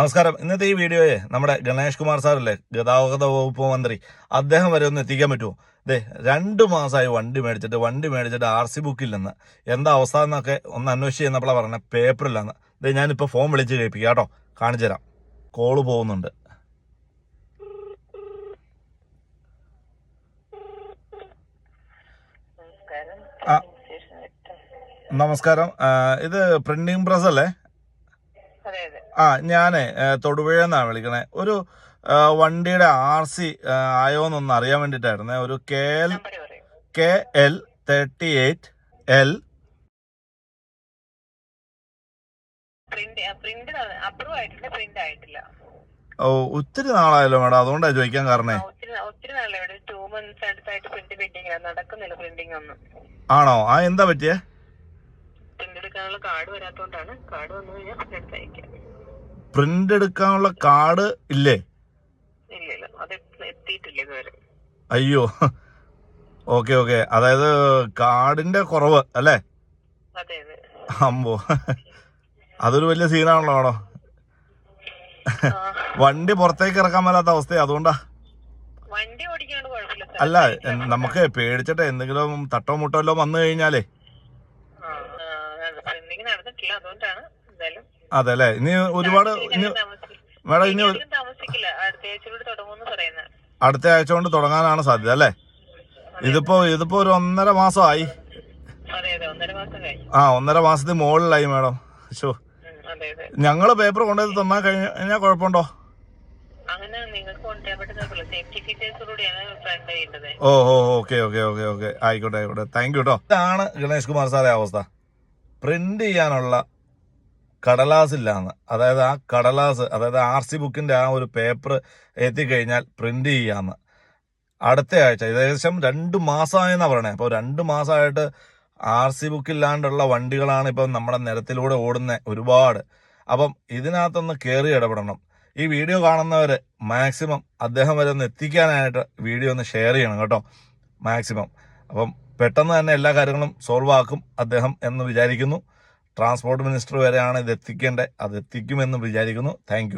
നമസ്കാരം. ഇന്നത്തെ ഈ വീഡിയോയെ നമ്മുടെ ഗണേഷ് കുമാർ സാറല്ലേ ഗതാഗത വകുപ്പ് മന്ത്രി അദ്ദേഹം വരെ ഒന്ന് എത്തിക്കാൻ പറ്റുമോ? ദേ രണ്ട് മാസമായി വണ്ടി മേടിച്ചിട്ട് വണ്ടി മേടിച്ചിട്ട് ആർ സി ബുക്കില്ലെന്ന് എന്താ അവസ്ഥ എന്നൊക്കെ ഒന്ന് അന്വേഷിച്ച് ചെന്നപ്പോഴാണ് പറഞ്ഞ പേപ്പറില്ലെന്ന് ദേ ഞാനിപ്പോൾ ഫോൺ വിളിച്ച് കേൾപ്പിക്കാം കേട്ടോ. കാണിച്ചു തരാം. കോൾ പോകുന്നുണ്ട്. നമസ്കാരം. ആ. നമസ്കാരം. ഇത് പ്രിന്റിംഗ് പ്രസ് അല്ലേ? ആ ഞാനേ തൊടുപുഴ എന്നാണ് വിളിക്കണേ. ഒരു വണ്ടിയുടെ ആർ സി ആയോ എന്നൊന്ന് അറിയാൻ വേണ്ടിയിട്ടായിരുന്നേ. ഒരു K L K L thirty eight L. ഓ ഒത്തിരി നാളായല്ലോ മാഡം. അതുകൊണ്ടാ ചോദിക്കാൻ കാരണേ. ആണോ? ആ എന്താ പറ്റിയേ? പ്രിന്റ് എടുക്കാനുള്ള കാർഡ് വരാത്തോണ്ടാണ്. കാർഡ് വന്നു കഴിഞ്ഞാൽ പ്രിന്റ് എടുത്ത് അയക്കാം. പ്രിന്റ് എടുക്കാനുള്ള കാർഡ് ഇല്ലേ? അയ്യോ. Okay okay. അതായത് കാർഡിന്റെ കുറവ് അല്ലേ? അമ്പോ. അതൊരു വലിയ സീനാണല്ലോ ആണോ വണ്ടി പുറത്തേക്ക് ഇറക്കാൻ മേലാത്ത അവസ്ഥയാ അതുകൊണ്ടാ. അല്ല നമുക്ക് പേടിച്ചിട്ട് എന്തെങ്കിലും തട്ടോ മുട്ടോ വന്നു കഴിഞ്ഞാലേ. നടന്നിട്ടില്ല അതുകൊണ്ടാണ്. എന്തായാലും അതെ അല്ലെ ഇനി ഒരുപാട് ഇനി മാഡം ഇനി അടുത്ത ആഴ്ച കൊണ്ട് തുടങ്ങാനാണ് സാധ്യത അല്ലേ? ഇതിപ്പോ ഇതിപ്പോ ഒരു ഒന്നര മാസമായി. ആ ഒന്നര മാസത്തിന് മുകളിലായി മാഡം. ഷോ ഞങ്ങൾ പേപ്പർ കൊണ്ടുപോയി തന്നാൽ കഴിഞ്ഞാൽ കുഴപ്പമുണ്ടോ? ഓ ഓ ഓക്കെ ഓക്കെ ഓക്കെ ഓക്കെ. ആയിക്കോട്ടെ ആയിക്കോട്ടെ. താങ്ക് യു കേട്ടോ ഇതാണ് ഗണേഷ് കുമാർ സാറേ അവസ്ഥ. പ്രിന്റ് ചെയ്യാനുള്ള കടലാസ് ഇല്ലാന്ന് അതായത് ആ കടലാസ് അതായത് ആർ സി ബുക്കിന്റെ ആ ഒരു പേപ്പർ എത്തിക്കഴിഞ്ഞാൽ പ്രിന്റ് ചെയ്യാന്ന്. അടുത്ത ആഴ്ച ഏകദേശം രണ്ട് മാസമായെന്നാ പറയണേ. അപ്പോൾ രണ്ട് മാസമായിട്ട് ആർ സി ബുക്ക് ഇല്ലാണ്ടുള്ള വണ്ടികളാണ് ഇപ്പം നമ്മുടെ നിരത്തിലൂടെ ഓടുന്നത് ഒരുപാട്. അപ്പം ഇതിനകത്തൊന്ന് കയറി ഇടപെടണം. ഈ വീഡിയോ കാണുന്നവർ മാക്സിമം അദ്ദേഹം വരെ ഒന്ന് എത്തിക്കാനായിട്ട് വീഡിയോ ഒന്ന് ഷെയർ ചെയ്യണം കേട്ടോ. മാക്സിമം. അപ്പം പെട്ടെന്ന് തന്നെ എല്ലാ കാര്യങ്ങളും സോൾവ് ആക്കും അദ്ദേഹം എന്ന് വിചാരിക്കുന്നു. ട്രാൻസ്പോർട്ട് മിനിസ്റ്റർ വരെയാണ് ഇത് എത്തിക്കേണ്ടത്. അത് എത്തിക്കുമെന്ന് വിചാരിക്കുന്നു. താങ്ക്